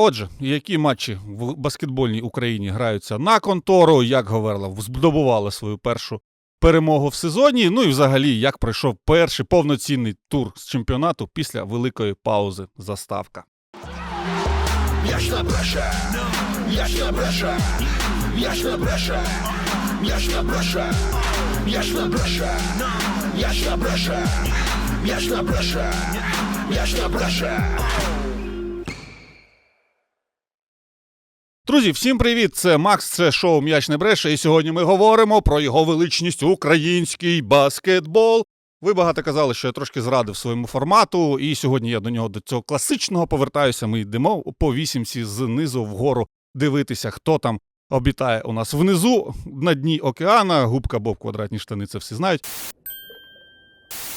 Отже, які матчі в баскетбольній Україні граються на контору, як говорила, здобували свою першу перемогу в сезоні. Ну і взагалі, як пройшов перший повноцінний тур з чемпіонату після великої паузи заставка. Я ж не бреша, я ж не бреша, я ж не бреша, я ж не бреша, я ж не бреша, я ж не бреша. Друзі, всім привіт! Це Макс, це шоу М'яч не бреше. І сьогодні ми говоримо про його величність український баскетбол. Ви багато казали, що я трошки зрадив своєму формату, і сьогодні я до нього до цього класичного повертаюся. Ми йдемо по вісімці знизу вгору дивитися, хто там обітає у нас внизу на дні океана. Губка Боб, квадратні штани, це всі знають.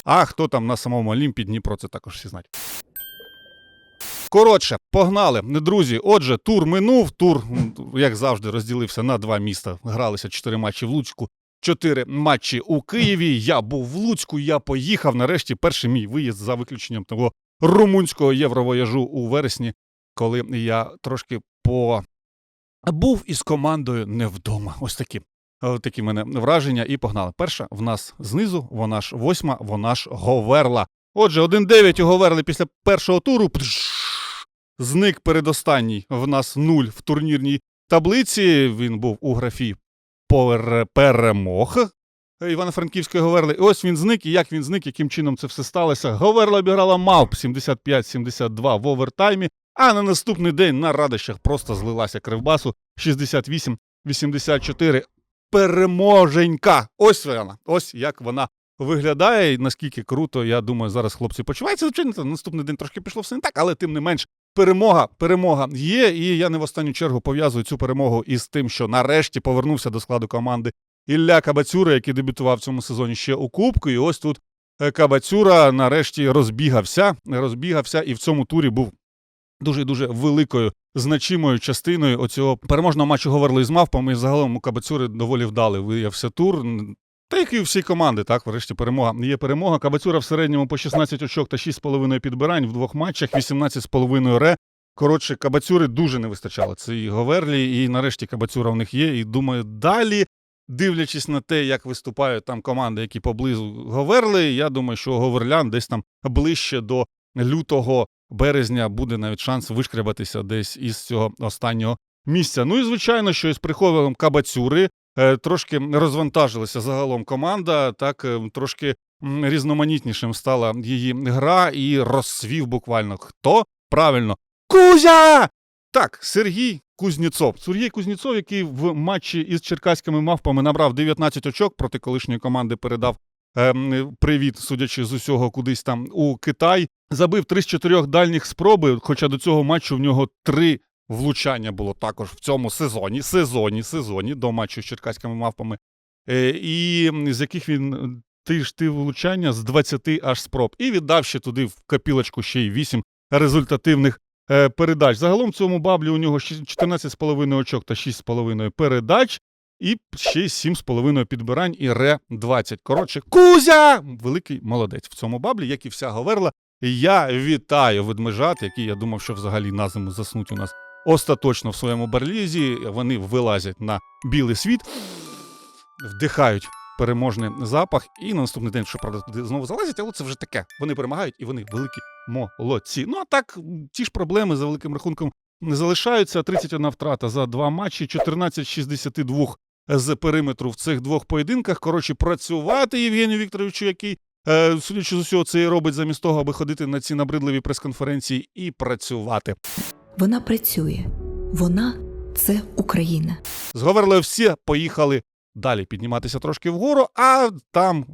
А хто там на самому Олімпі Дніпро, це також всі знають. Коротше, погнали, друзі. Отже, тур минув. Тур, як завжди, розділився на два міста. Гралися чотири матчі в Луцьку, чотири матчі у Києві. Я був в Луцьку, я поїхав. Нарешті перший мій виїзд за виключенням того румунського євровояжу у вересні, коли я трошки по був із командою не вдома. Ось такі. Е, Такі мене враження, і погнали. Перша в нас знизу, вона ж восьма, вона ж Говерла. Отже, 1-9 у Говерли після першого туру. Пдж, Зник передостанній в нас нуль в турнірній таблиці. Він був у графі пере- перемог. Івано-Франківської Говерли. І ось він зник, і як він зник, яким чином це все сталося. Говерла обіграла Мавп 75-72 в овертаймі, а на наступний день на радощах просто злилася кривбасу 68-84. Переможенька! Ось вона. Ось як вона виглядає, наскільки круто, я думаю, зараз хлопці почуваються. Звичайно, наступний день трошки пішло все не так, але тим не менш. Перемога, перемога є, і я не в останню чергу пов'язую цю перемогу із тим, що нарешті повернувся до складу команди Ілля Кабацюра, який дебютував в цьому сезоні ще у Кубку. І ось тут е, Кабацюра нарешті розбігався, розбігався, і в цьому турі був дуже дуже великою значимою частиною оцього переможного матчу говорили з мавпами. І загалом у Кабацюри доволі вдалий виявився тур. Та як і у всій команди, так, врешті перемога. Є перемога. Кабацюра в середньому по 16 очок та 6,5 підбирань в двох матчах, 18,5 ре. Коротше, кабацюри дуже не вистачало. Це і Говерлі, і нарешті кабацюра в них є. І думаю, далі, дивлячись на те, як виступають там команди, які поблизу Говерли, я думаю, що Говерлян десь там ближче до лютого березня буде навіть шанс вишкрябатися десь із цього останнього місця. Ну і звичайно, що із приходом кабацюри трошки розвантажилася загалом команда, так е, трошки різноманітнішим стала її гра і розсвів буквально хто правильно Кузя! Так, Сергій Кузнєцов. Сергій Кузнєцов, який в матчі із черкаськими мавпами набрав 19 очок проти колишньої команди, передав ем, привіт, судячи з усього, кудись там у Китай. Забив 3 з 4 дальніх спроби, хоча до цього матчу в нього три влучання було також в цьому сезоні, сезоні, сезоні до матчу з черкаськими мавпами, е, і з яких він ти ти влучання з 20 аж спроб. І віддав ще туди в копілочку ще й 8 результативних е, передач. Загалом в цьому баблі у нього ще 14,5 очок та 6,5 передач. І ще й 7,5 підбирань і ре 20. Коротше, Кузя! Великий молодець в цьому баблі, як і вся Говерла. Я вітаю ведмежат, які я думав, що взагалі на зиму заснуть у нас остаточно в своєму барлізі. Вони вилазять на білий світ, вдихають переможний запах, і на наступний день, що правда, туди знову залазять, але це вже таке. Вони перемагають і вони великі молодці. Ну а так, ті ж проблеми за великим рахунком не залишаються. 31 втрата за два матчі, 14 з 62 з периметру в цих двох поєдинках. Коротше, працювати Євгенію Вікторовичу, який, е, судячи з усього, це і робить замість того, аби ходити на ці набридливі прес-конференції і працювати. Вона працює. Вона це Україна. З Говерлою всі поїхали далі підніматися трошки вгору, а там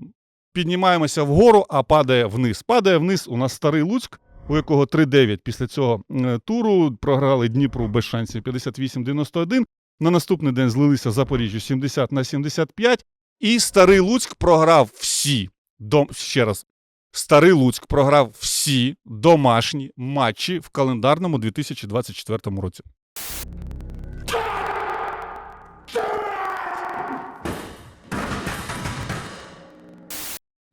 піднімаємося вгору, а падає вниз. Падає вниз у нас старий Луцьк, у якого 3-9 після цього е, туру програли Дніпру без шансів 58-91. На наступний день злилися Запоріжжю 70 на 75. І старий Луцьк програв всі. Дом... Ще раз. Старий Луцьк програв всі домашні матчі в календарному 2024 році.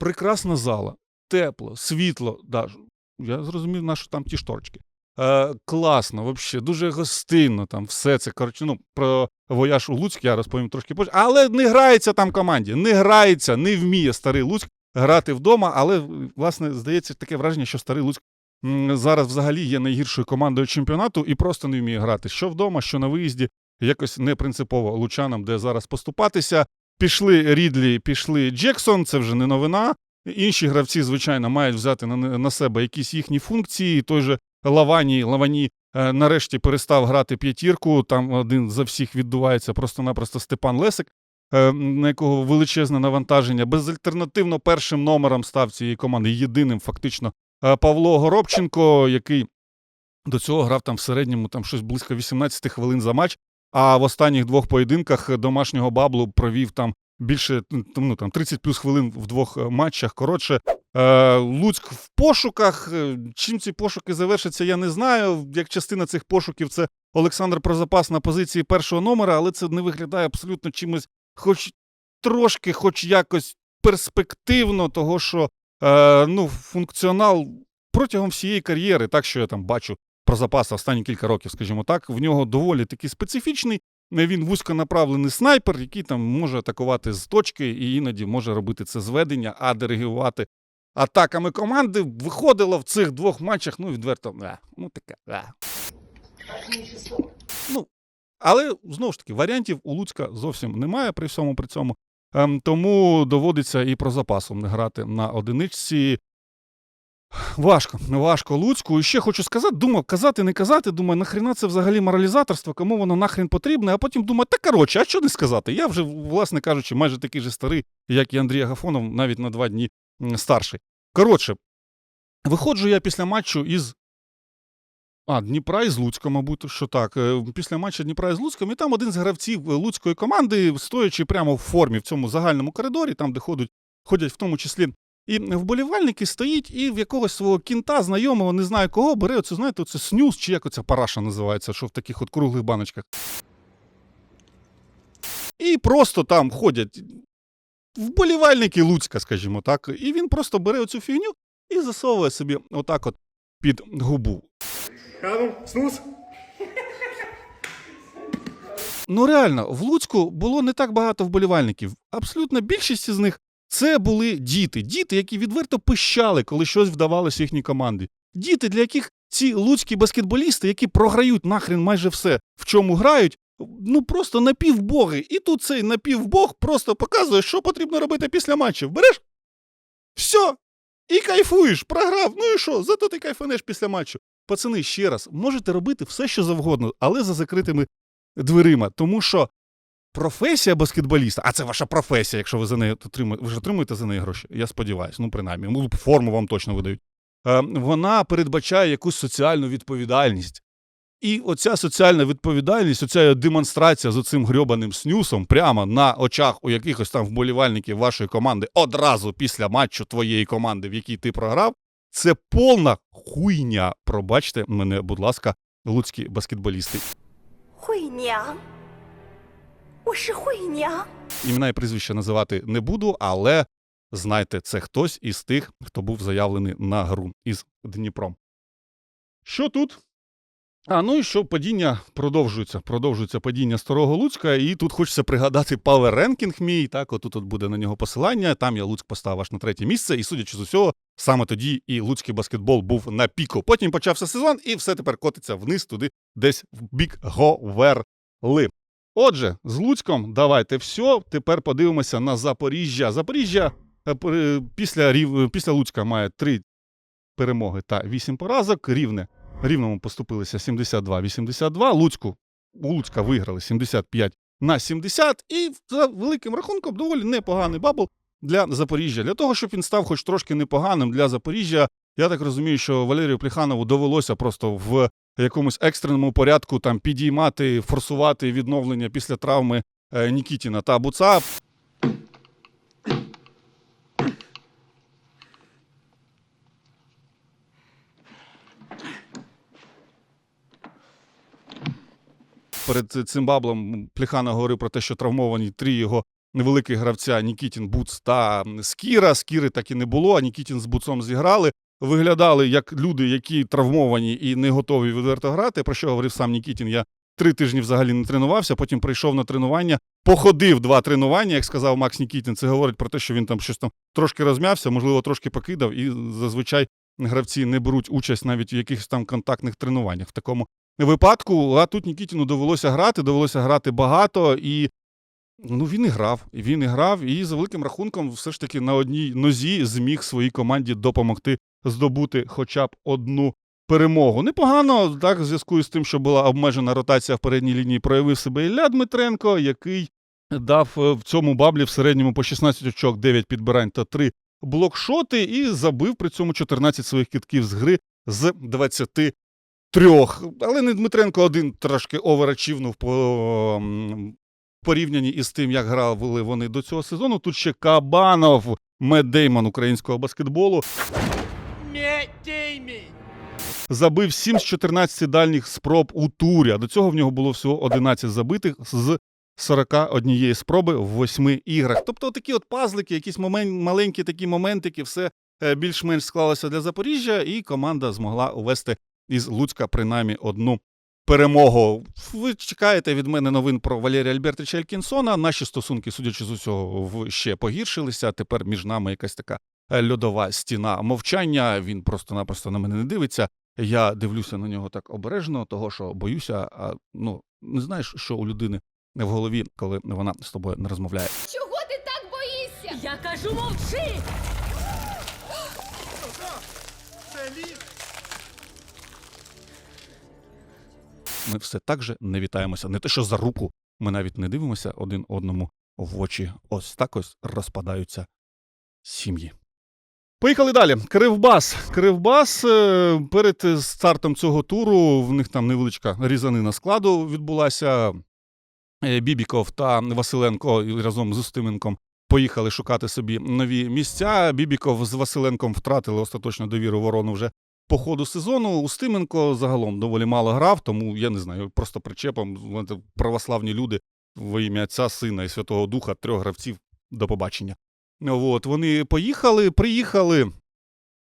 прекрасна зала, тепло, світло. Да, я зрозумів, на що там ті шторочки. Е, класно, взагалі, дуже гостинно. Там все це. Коротше, ну, про вояж у Луцьк я розповім трошки позже. Але не грається там команді. Не грається, не вміє старий Луцьк грати вдома. Але, власне, здається, таке враження, що старий Луцьк зараз взагалі є найгіршою командою чемпіонату і просто не вміє грати. Що вдома, що на виїзді, якось не принципово лучанам, де зараз поступатися. Пішли Рідлі, пішли Джексон, це вже не новина. Інші гравці, звичайно, мають взяти на, себе якісь їхні функції. Той же Лавані, Лавані е, нарешті перестав грати п'ятірку. Там один за всіх віддувається просто-напросто Степан Лесик, на якого величезне навантаження. Безальтернативно першим номером став цієї команди, єдиним фактично е, Павло Горобченко, який до цього грав там в середньому там щось близько 18 хвилин за матч. А в останніх двох поєдинках домашнього баблу провів там більше ну, там 30 плюс хвилин в двох е, матчах. Коротше, е, Луцьк в пошуках. Е, Чим ці пошуки завершаться, я не знаю. Як частина цих пошуків, це Олександр Прозапас на позиції першого номера, але це не виглядає абсолютно чимось, хоч трошки, хоч якось перспективно, того що е, ну, функціонал протягом всієї кар'єри, так що я там бачу про запас останні кілька років, скажімо так, в нього доволі таки специфічний. Він вузьконаправлений снайпер, який там може атакувати з точки і іноді може робити це зведення, а диригувати атаками команди. Виходило в цих двох матчах, ну, відверто, е, ну таке. Е. Ну, але знову ж таки, варіантів у Луцька зовсім немає при всьому при цьому. Ем, тому доводиться і про запасом не грати на одиничці. Важко, важко Луцьку. І ще хочу сказати, думав, казати, не казати. Думаю, нахрена це взагалі моралізаторство, кому воно нахрен потрібне, а потім думаю, та коротше, а що не сказати? Я вже, власне кажучи, майже такий же старий, як і Андрій Агафонов, навіть на два дні старший. Коротше, виходжу я після матчу із. А, Дніпра із Луцька, мабуть, що так. Е, Після матчу Дніпра із Луцьком, і там один з гравців е, луцької команди, стоячи прямо в формі в цьому загальному коридорі, там, де ходять, ходять в тому числі і вболівальники стоїть і в якогось свого кінта, знайомого, не знаю кого, бере оце, знаєте, оце снюс, чи як оця параша називається, що в таких от круглих баночках. І просто там ходять вболівальники Луцька, скажімо так. І він просто бере оцю фігню і засовує собі отак от під губу. Ану, снус. Ну реально, в Луцьку було не так багато вболівальників. Абсолютно більшість з них це були діти. Діти, які відверто пищали, коли щось вдавалося їхній команді. Діти, для яких ці луцькі баскетболісти, які програють нахрен майже все, в чому грають, ну просто напівбоги. І тут цей напівбог просто показує, що потрібно робити після матчів. Береш? Все. І кайфуєш, програв. Ну і що? Зато ти кайфанеш після матчу. Пацани, ще раз, можете робити все, що завгодно, але за закритими дверима. Тому що професія баскетболіста, а це ваша професія, якщо ви за неї отримуєте, ви ж отримуєте за неї гроші, я сподіваюся, ну принаймні, ну, форму вам точно видають. Е, вона передбачає якусь соціальну відповідальність. І оця соціальна відповідальність, оця демонстрація з оцим грьобаним снюсом прямо на очах у якихось там вболівальників вашої команди одразу після матчу твоєї команди, в якій ти програв, це повна хуйня. Пробачте мене, будь ласка, луцькі баскетболісти. Хуйня. Ось хуйня. Імена і прізвища називати не буду, але знайте, це хтось із тих, хто був заявлений на гру із Дніпром. Що тут? А ну і що падіння продовжується. Продовжується падіння старого Луцька, і тут хочеться пригадати Power Ranking мій. Так, отут от буде на нього посилання. Там я Луцьк поставив аж на третє місце, і судячи з усього, саме тоді і луцький баскетбол був на піку. Потім почався сезон, і все тепер котиться вниз туди, десь в бік Говерли. Отже, з Луцьком давайте все. Тепер подивимося на Запоріжжя. Запоріжжя е, після, Рів- після Луцька має три перемоги та вісім поразок. Рівне. Рівному поступилися 72-82. Луцьку у Луцька виграли 75 на 70. І за великим рахунком доволі непоганий бабл для Запоріжжя. Для того, щоб він став хоч трошки непоганим для Запоріжжя, я так розумію, що Валерію Пліханову довелося просто в якомусь екстреному порядку там підіймати, форсувати відновлення після травми е, Нікітіна та Буца. Перед цим баблом Пліхана говорив про те, що травмовані три його невеликих гравця Нікітін, Буц та Скіра. Скіри так і не було, а Нікітін з Буцом зіграли. виглядали як люди, які травмовані і не готові відверто грати. Про що говорив сам Нікітін? Я три тижні взагалі не тренувався, потім прийшов на тренування, походив два тренування, як сказав Макс Нікітін. Це говорить про те, що він там щось там трошки розм'явся, можливо, трошки покидав, і зазвичай гравці не беруть участь навіть в якихось там контактних тренуваннях в такому випадку. А тут Нікітіну довелося грати, довелося грати багато і. Ну, він і грав, він і грав, і за великим рахунком, все ж таки на одній нозі зміг своїй команді допомогти здобути хоча б одну перемогу. Непогано, так, в зв'язку з тим, що була обмежена ротація в передній лінії, проявив себе Ілля Дмитренко, який дав е, в цьому баблі в середньому по 16 очок, 9 підбирань та 3 блокшоти, і забив при цьому 14 своїх китків з гри з 23. Але не Дмитренко один трошки оверачівнув по порівнянні із тим, як грали вони до цього сезону. Тут ще Кабанов, Мед Деймон українського баскетболу. Забив 7 з 14 дальніх спроб у турі. А до цього в нього було всього 11 забитих з 41 спроби в 8 іграх. Тобто такі от пазлики, якісь момент, маленькі такі моментики, все е, більш-менш склалося для Запоріжжя, і команда змогла увести із Луцька принаймні одну перемогу. Ви чекаєте від мене новин про Валерія Альбертовича Елькінсона. Наші стосунки, судячи з усього, в- ще погіршилися. Тепер між нами якась така е, льодова стіна мовчання. Він просто-напросто на мене не дивиться. Я дивлюся на нього так обережно, того що боюся, а ну не знаєш, що у людини в голові, коли вона з тобою не розмовляє. Чого ти так боїшся? Я кажу, мовчи! Ми все так же не вітаємося. Не те, що за руку, ми навіть не дивимося один одному в очі. Ось так ось розпадаються сім'ї. Поїхали далі. Кривбас. Кривбас е, перед стартом цього туру в них там невеличка різанина складу відбулася. Е, Бібіков та Василенко разом з Устименком поїхали шукати собі нові місця. Бібіков з Василенком втратили остаточно довіру ворону вже по ходу сезону. Устименко загалом доволі мало грав, тому я не знаю, просто причепом православні люди во ім'я Отця, Сина і Святого Духа, трьох гравців до побачення. От, вони поїхали, приїхали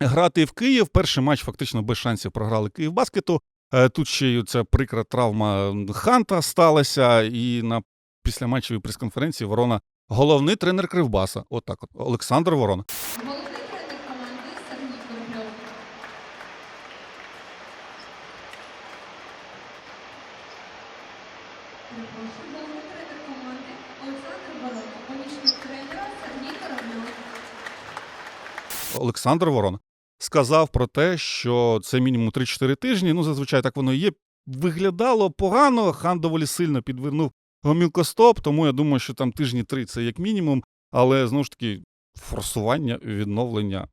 грати в Київ. Перший матч фактично без шансів програли Київ баскету. Е, Тут ще й ця прикра травма Ханта сталася, і на післяматчевій прес-конференції Ворона головний тренер Кривбаса. Отак от, Олександр Ворона. Головний тренер команди Сергій Корабльов. Перепрошую, головний тренер команди Олександр Барон, помічник тренера Сергій Корабльов. Олександр Ворон сказав про те, що це мінімум 3-4 тижні. Ну, зазвичай так воно і є. Виглядало погано. Хан доволі сильно підвернув гомілкостоп, тому я думаю, що там тижні три це як мінімум. Але знову ж таки, форсування, відновлення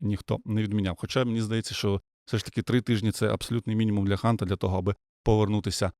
ніхто не відміняв. Хоча мені здається, що все ж таки три тижні це абсолютний мінімум для Ханта для того, аби повернутися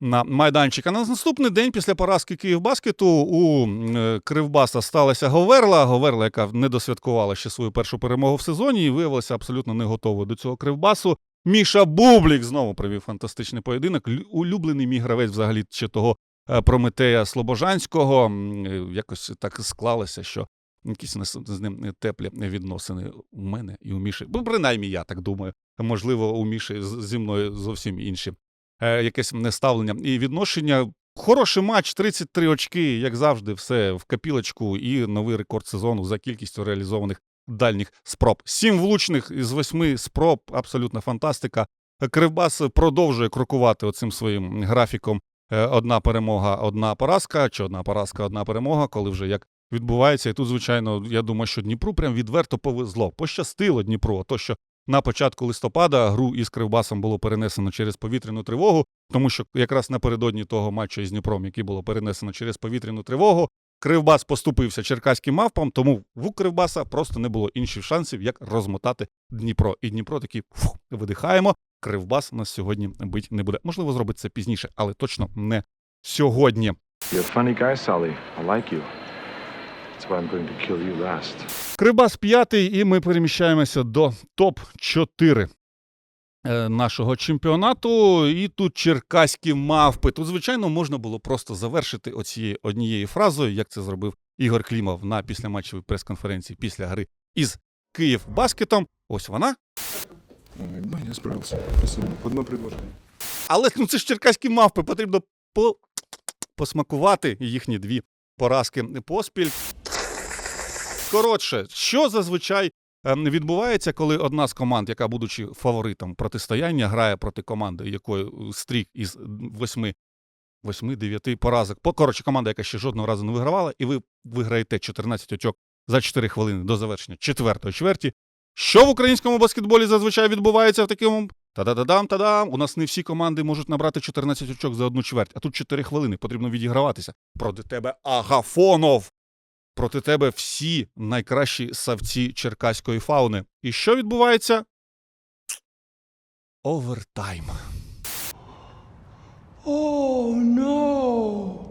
на майданчик. А на наступний день після поразки Київбаскету у е, Кривбаса сталася Говерла. Говерла, яка не досвяткувала ще свою першу перемогу в сезоні і виявилася абсолютно не готовою до цього Кривбасу. Міша Бублік знову провів фантастичний поєдинок. Лю- Улюблений мій гравець взагалі ще того е, Прометея Слобожанського. Е, Якось так склалося, що якісь з ним теплі відносини у мене і у Міші. Ну, принаймні, я так думаю. Можливо, у Міші зі мною зовсім інші якесь неставлення і відношення. Хороший матч, 33 очки, як завжди, все в капілочку, і новий рекорд сезону за кількістю реалізованих дальніх спроб. Сім влучних із восьми спроб, абсолютна фантастика. Кривбас продовжує крокувати оцим своїм графіком. е, Одна перемога, одна поразка, чи одна поразка, одна перемога, коли вже як відбувається. І тут, звичайно, я думаю, що Дніпру прям відверто повезло. Пощастило Дніпру, то що на початку листопада гру із Кривбасом було перенесено через повітряну тривогу, тому що якраз напередодні того матчу із Дніпром, який було перенесено через повітряну тривогу, Кривбас поступився черкаським мавпам, тому в Кривбаса просто не було інших шансів, як розмотати Дніпро. І Дніпро такий фух, видихаємо. Кривбас нас сьогодні бить не буде. Можливо, зробить це пізніше, але точно не сьогодні. You're funny guy, Sally. I like you. That's why I'm going to kill you last. Кривбас п'ятий, і ми переміщаємося до топ-4 е, нашого чемпіонату. І тут черкаські мавпи. Тут, звичайно, можна було просто завершити оцією однією фразою, як це зробив Ігор Клімов на післяматчевій прес-конференції після гри із Київ баскетом. Ось вона. Ой, я справился. Спасибо. Одно предложение. Але ну це ж черкаські мавпи, потрібно по... посмакувати їхні дві поразки поспіль. Коротше, що зазвичай ем, відбувається, коли одна з команд, яка, будучи фаворитом протистояння, грає проти команди, якої е, стрік із восьми, восьми-дев'яти поразок. Коротше, команда, яка ще жодного разу не вигравала, і ви виграєте 14 очок за 4 хвилини до завершення четвертої чверті. Що в українському баскетболі зазвичай відбувається в такому Та-да-да-дам, та-дам. У нас не всі команди можуть набрати 14 очок за одну чверть, а тут 4 хвилини. Потрібно відіграватися. Проти тебе Агафонов. Проти тебе всі найкращі савці черкаської фауни. І що відбувається? Овертайм. О, но!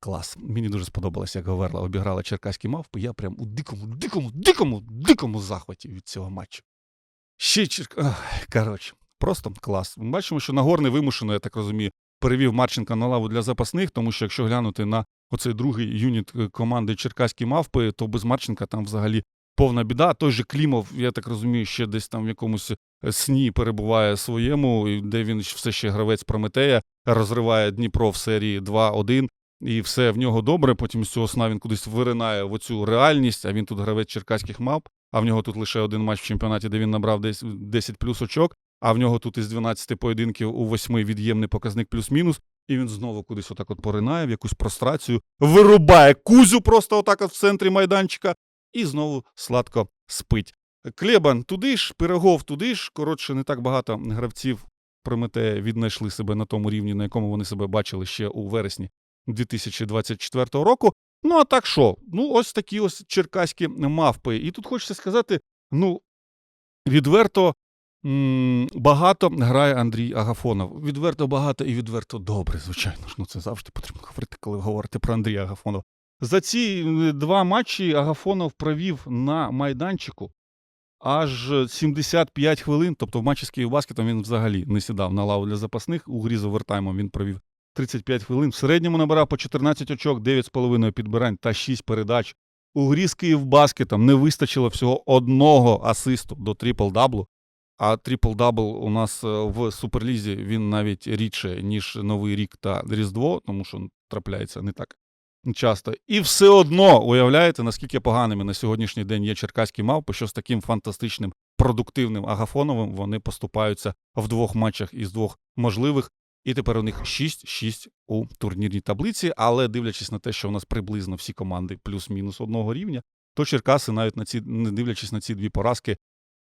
Клас. Мені дуже сподобалось, як Говерла обіграла черкаські мавпи. Я прям у дикому, дикому, дикому, дикому захваті від цього матчу. Ще Черк... Коротше, просто клас. Ми бачимо, що Нагорний вимушено, я так розумію, перевів Марченка на лаву для запасних, тому що якщо глянути на оцей другий юніт е, команди Черкаські мавпи, то без Марченка там взагалі повна біда. Той же Клімов, я так розумію, ще десь там в якомусь е, сні перебуває своєму, де він все ще гравець Прометея, розриває Дніпро в серії 2-1. І все в нього добре. Потім з цього сна він кудись виринає в оцю реальність, а він тут гравець черкаських мавп, а в нього тут лише один матч в чемпіонаті, де він набрав десь 10 плюс очок, а в нього тут із 12 поєдинків у 8 від'ємний показник плюс-мінус, і він знову кудись отак от поринає в якусь прострацію, вирубає кузю просто отак от в центрі майданчика, і знову сладко спить. Клебан туди ж, Пирогов туди ж. Коротше, не так багато гравців Прометея віднайшли себе на тому рівні, на якому вони себе бачили ще у вересні 2024 року. Ну, а так що? Ну, ось такі ось черкаські мавпи. І тут хочеться сказати: ну, відверто багато грає Андрій Агафонов. Відверто багато і відверто добре, звичайно ж. Ну, це завжди потрібно говорити, коли говорити про Андрія Агафонова. За ці е, два матчі Агафонов провів на майданчику аж 75 хвилин. Тобто в матчі з Київбаскетом він взагалі не сідав на лаву для запасних. У грі з овертаймом він провів 35 хвилин. В середньому набирав по 14 очок, 9,5 підбирань та 6 передач. У грі з Київбаскетом не вистачило всього одного асисту до трипл-даблу. А трипл-дабл у нас е, в Суперлізі він навіть рідше, ніж Новий рік та Різдво, тому що трапляється не так часто. І все одно уявляєте, наскільки поганими на сьогоднішній день є черкаські мавпи, що з таким фантастичним продуктивним агафоновим вони поступаються в двох матчах із двох можливих. І тепер у них 6-6 у турнірній таблиці. Але дивлячись на те, що у нас приблизно всі команди плюс-мінус одного рівня, то Черкаси, навіть на ці, не дивлячись на ці дві поразки,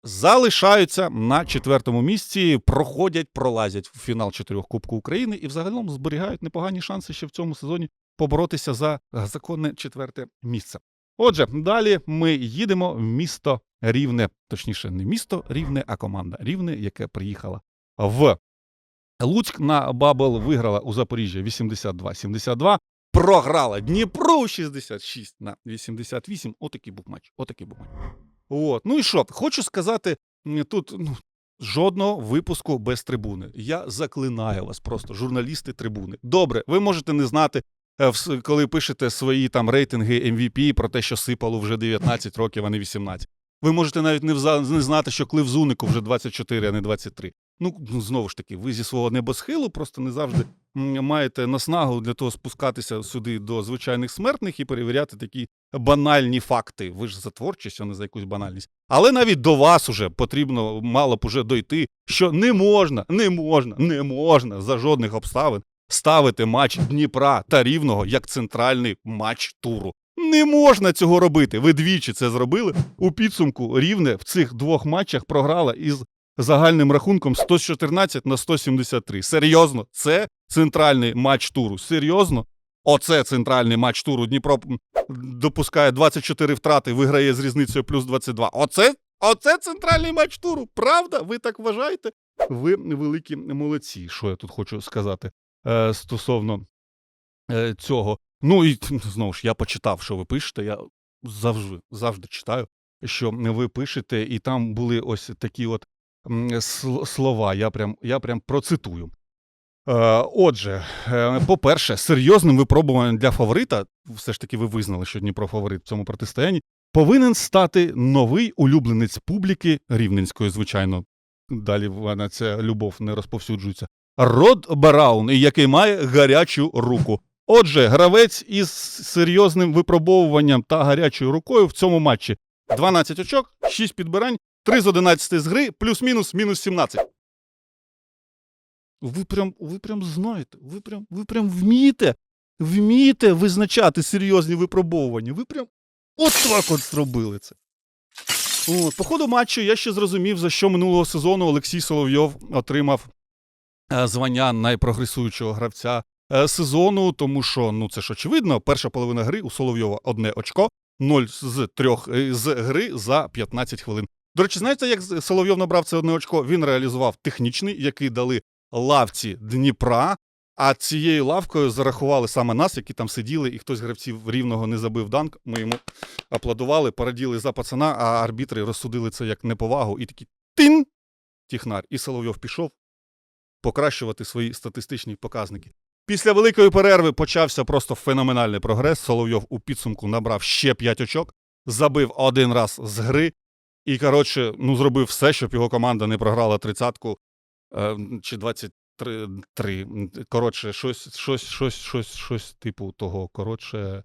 залишаються на четвертому місці, проходять, пролазять в фінал чотирьох Кубку України і взагалом зберігають непогані шанси ще в цьому сезоні поборотися за законне четверте місце. Отже, далі ми їдемо в місто Рівне, точніше, не місто Рівне, а команда Рівне, яке приїхала в Луцьк на Бабл виграла у Запоріжжя 82-72. Програла Дніпру 66 на 88. Отакий був матч. Отакий був матч. От. Ну і що? Хочу сказати, тут ну, жодного випуску без трибуни. Я заклинаю вас просто, журналісти трибуни. Добре, ви можете не знати, е, коли пишете свої там рейтинги MVP про те, що сипало вже 19 років, а не 18. Ви можете навіть не, знати, що Клив Зунику вже 24, а не 23. Ну, ну, знову ж таки, ви зі свого небосхилу просто не завжди маєте наснагу для того спускатися сюди до звичайних смертних і перевіряти такі банальні факти. Ви ж за творчість, а не за якусь банальність. Але навіть до вас уже потрібно мало б уже дойти, що не можна, не можна, не можна за жодних обставин ставити матч Дніпра та Рівного як центральний матч туру. Не можна цього робити. Ви двічі це зробили. У підсумку Рівне в цих двох матчах програла із загальним рахунком 114 на 173. Серйозно, це центральний матч туру. Серйозно? Оце центральний матч туру. Дніпро допускає 24 втрати, виграє з різницею плюс 22. Оце, оце центральний матч туру. Правда? Ви так вважаєте? Ви великі молодці. Що я тут хочу сказати е, стосовно е, цього. Ну і знову ж я почитав, що ви пишете. Я завжди, завжди читаю, що ви пишете, і там були ось такі от слова. Я прям, я прям процитую. Е, Отже, е, по-перше, серйозним випробуванням для фаворита, все ж таки ви визнали, що Дніпро фаворит в цьому протистоянні. повинен стати новий улюбленець публіки рівненської, звичайно. Далі вона ця любов не розповсюджується. Род Бараун, який має гарячу руку. Отже, гравець із серйозним випробовуванням та гарячою рукою в цьому матчі 12 очок, 6 підбирань, 3 з 11 з гри, плюс-мінус, мінус 17. Ви прям, ви прям знаєте, ви прям, ви прям вмієте, вмієте визначати серйозні випробовування. Ви прям от так от зробили це. От, по ходу матчу я ще зрозумів, за що минулого сезону Олексій Соловйов отримав е, звання найпрогресуючого гравця е, сезону, тому що ну це ж очевидно, перша половина гри у Соловйова одне очко, 0 з трьох е, з гри за 15 хвилин. До речі, знаєте, як Соловйов набрав це одне очко? Він реалізував технічний, який дали лавці Дніпра. А цією лавкою зарахували саме нас, які там сиділи, і хтось гравців рівного не забив данк. Ми йому аплодували, пораділи за пацана, а арбітри розсудили це як неповагу і такі тин! Тіхнар. І Соловйов пішов покращувати свої статистичні показники. Після великої перерви почався просто феноменальний прогрес. Соловйов у підсумку набрав ще 5 очок, забив один раз з гри і, коротше, ну, зробив все, щоб його команда не програла тридцятку чи 23. три. Коротше, щось, щось, щось, щось, щось типу того. Коротше.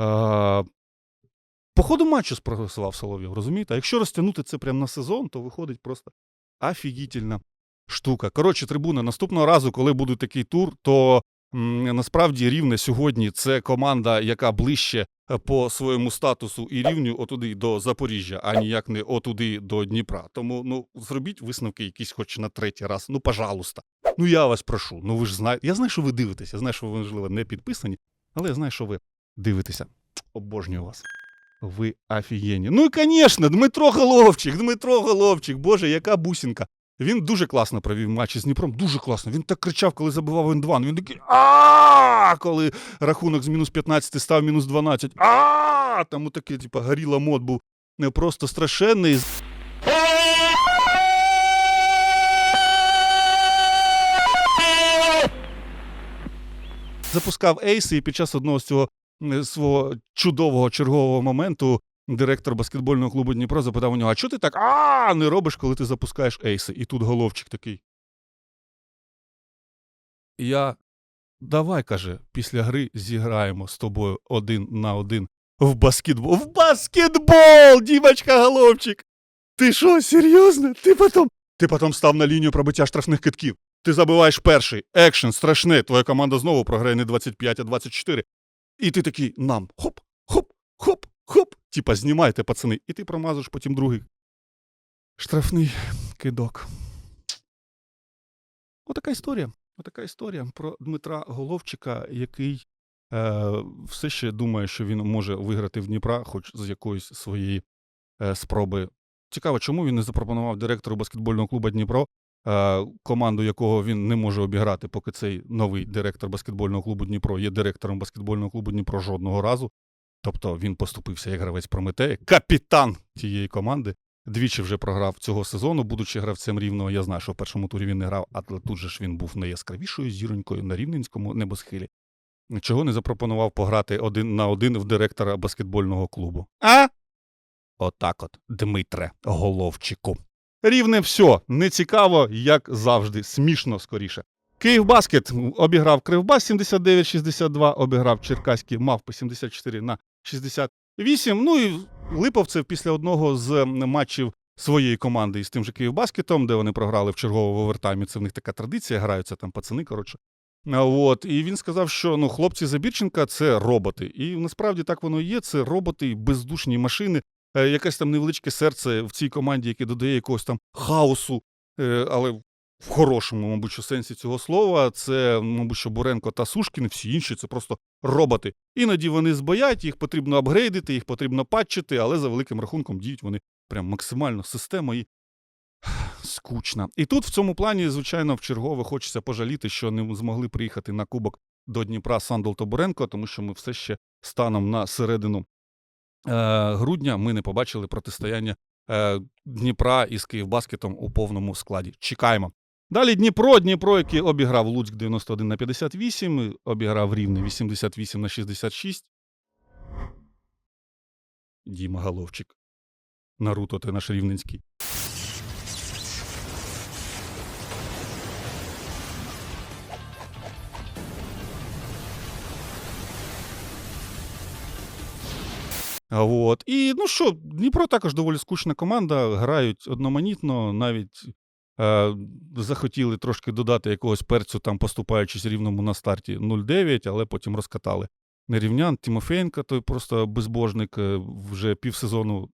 Е, по ходу матчу спрогресував Соловйов, розумієте? А якщо розтягнути це прямо на сезон, то виходить просто офігітельна штука. Коротше, трибуна, наступного разу, коли буде такий тур, то насправді рівне сьогодні це команда, яка ближче е, по своєму статусу і рівню отуди до Запоріжжя, а ніяк не отуди до Дніпра. Тому ну зробіть висновки якісь хоч на третій раз. Ну, пожалуйста. Ну я вас прошу. Ну ви ж знаєте. Я знаю, що ви дивитеся. Я знаю, що ви можливо не підписані, але я знаю, що ви дивитеся. Обожнюю вас. Ви офігенні. Ну і, звісно, Дмитро Головчик, Дмитро Головчик, боже, яка бусінка. Він дуже класно провів матч із Дніпром, дуже класно. Він так кричав, коли забивав Н2. Він такий а коли рахунок з мінус 15 став мінус 12. а Тому такий, типу, горіла мод був не просто страшенний. Запускав ейси, і під час одного з цього свого чудового чергового моменту директор баскетбольного клубу Дніпро запитав у нього: А чого ти так а не робиш, коли ти запускаєш ейси? І тут головчик такий. Я давай, каже, після гри зіграємо з тобою один на один в баскетбол. В баскетбол, дівочка головчик! Ти що, серйозно? Ти потом. Ти потім став на лінію пробиття штрафних китків. Ти забиваєш перший, екшен, страшне, твоя команда знову програє не 25, а 24. І ти такий нам хоп, хоп, хоп, хоп. Типа, знімайте, пацани, і ти промазуєш потім другий. Штрафний кидок. Отака історія. Отака історія про Дмитра Головчика, який е, все ще думає, що він може виграти в Дніпра, хоч з якоїсь своєї е, спроби. Цікаво, чому він не запропонував директору баскетбольного клубу Дніпро, е, команду якого він не може обіграти, поки цей новий директор баскетбольного клубу Дніпро є директором баскетбольного клубу Дніпро жодного разу. Тобто він поступився як гравець Прометея, капітан тієї команди. Двічі вже програв цього сезону, будучи гравцем рівного. Я знаю, що в першому турі він не грав, а тут же ж він був найяскравішою зіронькою на рівненському небосхилі. Чого не запропонував пограти один на один в директора баскетбольного клубу? А? Отак от, Дмитре Головчику. Рівне все, не цікаво, як завжди, смішно скоріше. Київбаскет обіграв Кривбас 79-62, обіграв Черкаські мавпи 74 на 68. Ну і Липовцев після одного з матчів своєї команди із тим же Київбаскетом, де вони програли в чергово в овертаймі. Це в них така традиція, граються там пацани, коротше. От, і він сказав, що ну, хлопці Забірченка це роботи. І насправді так воно і є. Це роботи, бездушні машини, е, якесь там невеличке серце в цій команді, яке додає якогось там хаосу, е, але в хорошому, мабуть, сенсі цього слова. Це, мабуть, що Буренко та Сушкін, всі інші це просто роботи. Іноді вони збоять, їх потрібно апгрейдити, їх потрібно патчити, але за великим рахунком діють вони прям максимально система і скучна. І тут в цьому плані, звичайно, в чергове хочеться пожаліти, що не змогли приїхати на кубок до Дніпра Сандол Тобуренко, тому що ми все ще станом на середину е, грудня ми не побачили протистояння е, Дніпра із Київбаскетом у повному складі. Чекаємо. Далі Дніпро, Дніпро, який обіграв Луцьк 91 на 58, обіграв Рівне 88 на 66. Діма Головчик. Наруто, ти наш рівненський. От. І ну що, Дніпро також доволі скучна команда, грають одноманітно, навіть захотіли трошки додати якогось перцю, там поступаючись рівному на старті 0-9, але потім розкатали нерівнян. Тимофєнка, той просто безбожник, е, вже півсезону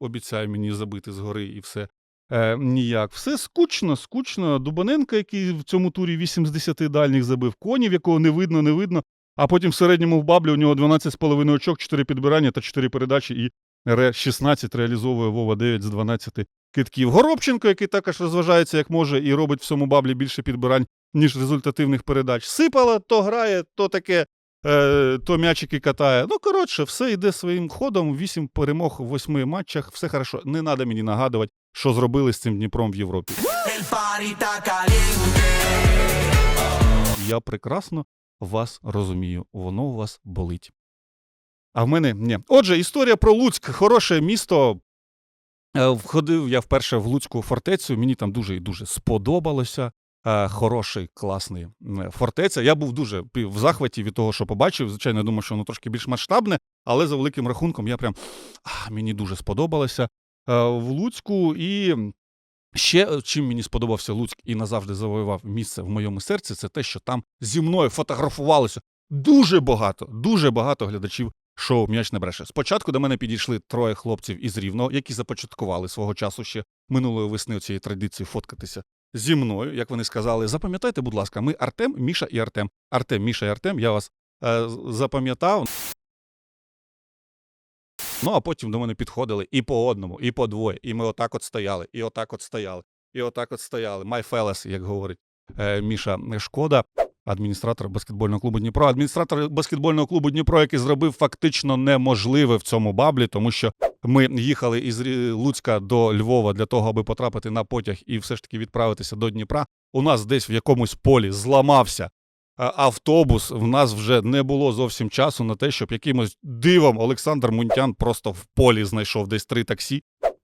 обіцяє мені забити згори і все. Е, ніяк. Все скучно, скучно. Дубаненко, який в цьому турі 8 з 10 дальніх забив, конів, якого не видно, не видно. А потім в середньому в баблі у нього 12,5 очок, 4 підбирання та 4 передачі і ре 16 реалізовує Вова 9 з 12 китків. Горобченко, який також розважається як може і робить в цьому баблі більше підбирань, ніж результативних передач. Сипала, то грає, то таке, е, то м'ячики катає. Ну, коротше, все йде своїм ходом. 8 перемог в 8 матчах. Все хорошо. Не треба мені нагадувати, що зробили з цим Дніпром в Європі. Я прекрасно вас розумію, воно у вас болить. А в мене ні. Отже, історія про Луцьк. Хороше місто. Е, Входив я вперше в Луцьку фортецю. Мені там дуже і дуже сподобалося. Е, Хороший, класний фортеця. Я був дуже в захваті від того, що побачив. Звичайно, я думаю, що воно трошки більш масштабне, але за великим рахунком я прям а, мені дуже сподобалося е, в Луцьку. І Ще чим мені сподобався Луцьк і назавжди завоював місце в моєму серці, це те, що там зі мною фотографувалося дуже багато, дуже багато глядачів шоу М'яч не бреше. Спочатку до мене підійшли троє хлопців із Рівного, які започаткували свого часу ще минулої весни цієї традиції фоткатися зі мною. Як вони сказали, запам'ятайте, будь ласка, ми Артем, Міша і Артем. Артем, Міша і Артем, я вас е, запам'ятав. Ну, а потім до мене підходили і по одному, і по двоє. І ми отак от стояли, і отак от стояли, і отак от стояли. My fellas, як говорить е, Міша Шкода, адміністратор баскетбольного клубу Дніпро. Адміністратор баскетбольного клубу Дніпро, який зробив фактично неможливе в цьому баблі, тому що ми їхали із Луцька до Львова для того, аби потрапити на потяг і все ж таки відправитися до Дніпра. У нас десь в якомусь полі зламався автобус. В нас вже не було зовсім часу на те, щоб якимось дивом Олександр Мунтян просто в полі знайшов десь три таксі.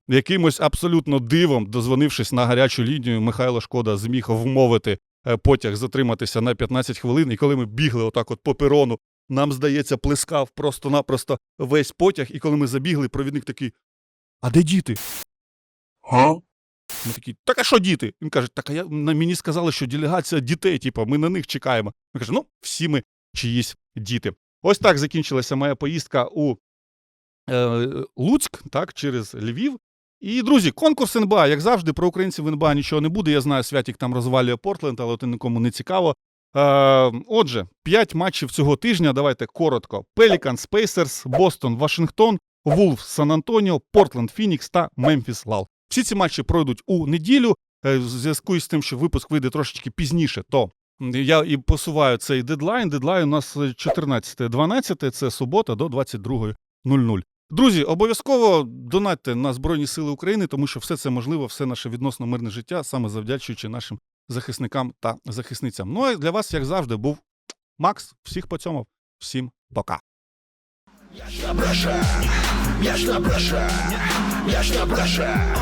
Якимось абсолютно дивом, дозвонившись на гарячу лінію, Михайло Шкода зміг вмовити потяг затриматися на 15 хвилин. І коли ми бігли отак от по перону, нам, здається, плескав просто-напросто весь потяг. І коли ми забігли, провідник такий: А де діти? Га? Ми такі, так а що діти? Він каже, так а я на мені сказали, що делегація дітей, типу, ми на них чекаємо. Він каже, ну, всі ми чиїсь діти. Ось так закінчилася моя поїздка у е, Луцьк, так, через Львів. І, друзі, конкурс НБА, як завжди, про українців в НБА нічого не буде. Я знаю, Святік там розвалює Портленд, але це нікому не цікаво. Е, отже, п'ять матчів цього тижня. Давайте коротко: Pelicans, Pacers, Бостон, Вашингтон, Вулф, Сан Антоніо, Портленд, Фінікс та Мемфіс Лал. Всі ці матчі пройдуть у неділю. Е, В зв'язку з тим, що випуск вийде трошечки пізніше, то я і посуваю цей дедлайн. Дедлайн у нас 14.12, це субота до 22.00. Друзі, обов'язково донатьте на Збройні Сили України, тому що все це можливо, все наше відносно мирне життя, саме завдячуючи нашим захисникам та захисницям. Ну а для вас, як завжди, був Макс. Всіх по цьому. Всім пока. Я ж на броша, я ж на броша, я ж на бреше.